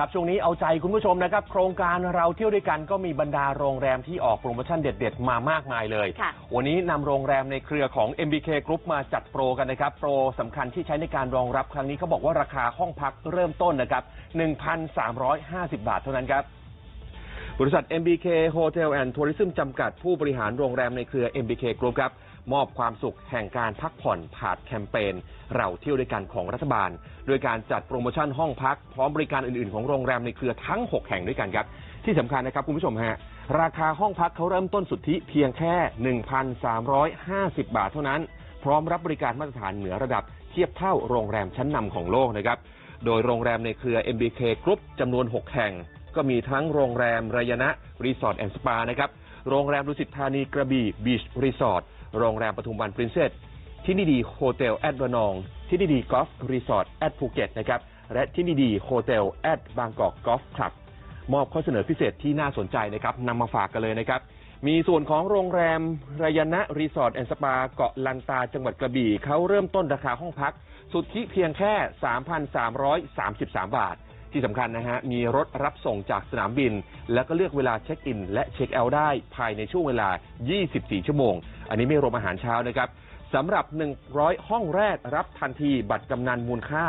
ครับช่วงนี้เอาใจคุณผู้ชมนะครับ โครงการเราเที่ยวด้วยกันก็มีบรรดาโรงแรมที่ออกโปรโมชั่นเด็ด ๆ มามากมายเลยค่ะวันนี้นำโรงแรมในเครือของ MBK Group มาจัดโปรกันนะครับ โปรสำคัญที่ใช้ในการรองรับครั้งนี้เขาบอกว่าราคาห้องพักเริ่มต้นนะครับ 1,350 บาทเท่านั้นครับ บริษัท MBK Hotel and Tourism จำกัดผู้บริหารโรงแรมในเครือ MBK Group ครับ มอบความสุขแห่งการพักผ่อนผ่านแคมเปญเราเที่ยวด้วยกันของรัฐบาล โดยการจัดโปรโมชั่นห้องพัก พร้อมบริการอื่นๆ ของโรงแรมในเครือทั้ง 6 แห่งด้วยกันครับ ที่สำคัญนะครับคุณผู้ชมฮะ ราคาห้องพักเขาเริ่มต้นสุทธิเพียงแค่ 1,350 บาทเท่านั้น พร้อมรับบริการมาตรฐานเหนือระดับเทียบเท่าโรงแรมชั้นนำของโลกนะครับโดยโรงแรมในเครือ MBK Group จำนวน 6 แห่ง ก็มีทั้งโรงแรมรายณะรีสอร์ทแอนด์สปานะครับ โรงแรมดุสิตธานีกระบี่บีชรีสอร์ท โรงแรมปทุมวันปรินเซสที่นี่ดีโฮเทลแอดระนอง ที่นี่ดีกอล์ฟรีสอร์ทแอดภูเก็ตนะครับ และที่นี่ดีโฮเทลแอดบางกอกกอล์ฟคลับ มอบข้อเสนอพิเศษที่น่าสนใจนะครับนำมาฝากกันเลยนะครับ มีส่วนของโรงแรมรายณะรีสอร์ทแอนด์สปาเกาะลันตาจังหวัดกระบี่เขาเริ่มต้นราคาห้องพัก สุทธิเพียงแค่ 3,333 บาท ที่สำคัญนะฮะ มีรถรับส่งจากสนามบิน แล้วก็เลือกเวลาเช็คอิน และเช็คเอาท์ได้ภายในช่วงเวลา 24 ชั่วโมง อันนี้ไม่รวมอาหารเช้านะครับสำหรับ 100 ห้องแรกรับทันทีบัตรกำนันมูลค่า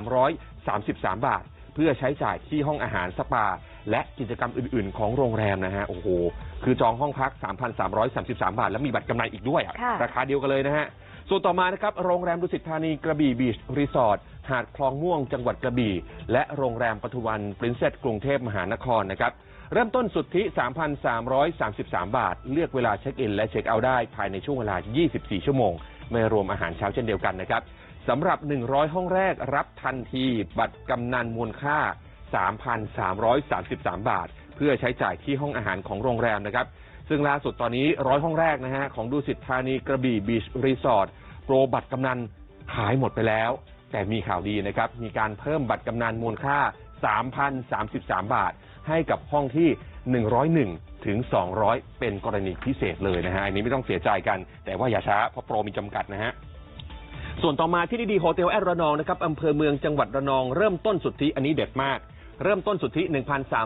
3,333 บาท เพื่อใช้จ่ายที่ห้องอาหารสปา และกิจกรรมอื่น ๆ ของโรงแรมนะฮะ โอ้โห คือจองห้องพัก 3,333 บาท แล้วมีบัตรกำนันอีกด้วยอะค่ะราคาเดียวกันเลยนะฮะ ส่วนต่อมานะครับโรงแรมดุสิตธานีกระบี่บีชรีสอร์ทหาดคลองม่วงจังหวัดกระบี่ และโรงแรมปทุมวันปรินเซสกรุงเทพมหานครนะครับเริ่มต้นสุทธิ 3,333 บาท เลือกเวลาเช็คอิน และเช็คเอาท์ได้ภายในช่วงเวลา 24 ชั่วโมง ไม่รวมอาหารเช้าเช่นเดียวกันนะครับสำหรับ 100 ห้องแรกรับทันที บัตรกำนันมูลค่า 3,333 บาท เพื่อใช้จ่ายที่ห้องอาหารของโรงแรมนะครับ ซึ่งล่าสุดตอนนี้ร้อยห้องแรกนะฮะของดูสิตธานีกระบี่บีชรีสอร์ทโปรบัตรกำนันขายหมดไปแล้ว แต่มีข่าวดีนะครับ มีการเพิ่มบัตรกำนันมูลค่า 3,033 บาท ให้กับห้องที่ 101 ถึง 200 เป็นกรณีพิเศษเลยนะฮะอันนี้ไม่ต้องเสียใจกัน แต่ว่าอย่าช้าเพราะโปรมีจำกัดนะฮะส่วนต่อมาที่ดีดีโฮเทลแอดระนองนะครับอำเภอเมืองจังหวัดระนองเริ่มต้นสุทธิอันนี้เด็ดมาก เริ่มต้นสุทธิ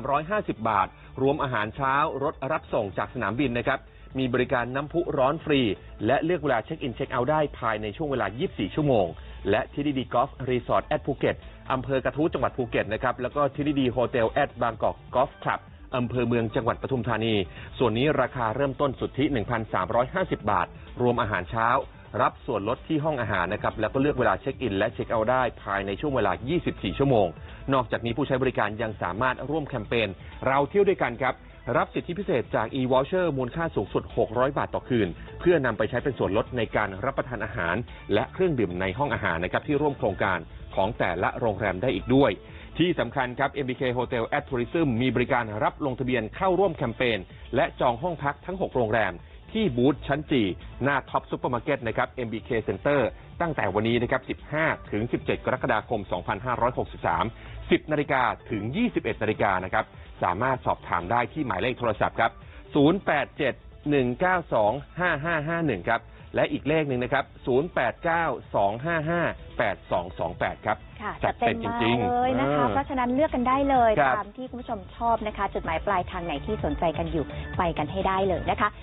1,350 บาท รวมอาหารเช้ารถรับส่งจากสนามบินนะครับ มีบริการน้ำพุร้อนฟรี และเลือกเวลาเช็คอินเช็คเอาท์ได้ภายในช่วงเวลา 24 ชั่วโมง และที่ดีดีกอล์ฟรีสอร์ทแอดภูเก็ตอำเภอกระทู้จังหวัดภูเก็ตนะครับ แล้วก็ที่ดีดีโฮเทลแอดบางกอกกอล์ฟคลับอำเภอเมืองจังหวัดปทุมธานี ส่วนนี้ราคาเริ่มต้นสุทธิ 1,350 บาท รวมอาหารเช้า รับส่วนลดที่ห้องอาหารนะครับ แล้วก็เลือกเวลาเช็คอิน และเช็คเอาท์ได้ภายในช่วงเวลา 24 ชั่วโมง นอกจากนี้ผู้ใช้บริการยังสามารถร่วมแคมเปญเราเที่ยวด้วยกันครับ รับสิทธิพิเศษจาก e-voucher มูลค่าสูงสุด 600 บาทต่อคืน เพื่อนำไปใช้เป็นส่วนลดในการรับประทานอาหาร และเครื่องดื่มในห้องอาหารนะครับที่ร่วมโครงการของแต่ละโรงแรมได้อีกด้วย ที่สำคัญครับ MBK Hotel at Tourism มีบริการรับลงทะเบียนเข้าร่วมแคมเปญและจองห้องพักทั้ง 6 โรงแรม ที่บูธชั้นจีหน้าท็อปซูเปอร์มาร์เก็ตนะครับ MBK Center ตั้งแต่วันนี้นะครับ 15 ถึง 17 กรกฎาคม 2563 10 นาฬิกาถึง 21 นาฬิกานะครับ สามารถสอบถามได้ที่หมายเลขโทรศัพท์ครับ 087 192 5551 ครับ และอีกเลขหนึ่งนะครับ 089 255 8228 ครับค่ะจัจัดดเต็เต็มมจมาริงๆเลยนะคะเออเพราะฉะนั้นเลือกกันได้เลย ครับ ตามที่คุณผู้ชมชอบนะคะ จุดหมายปลายทางไหนที่สนใจกันอยู่ไปกันให้ได้เลยนะคะ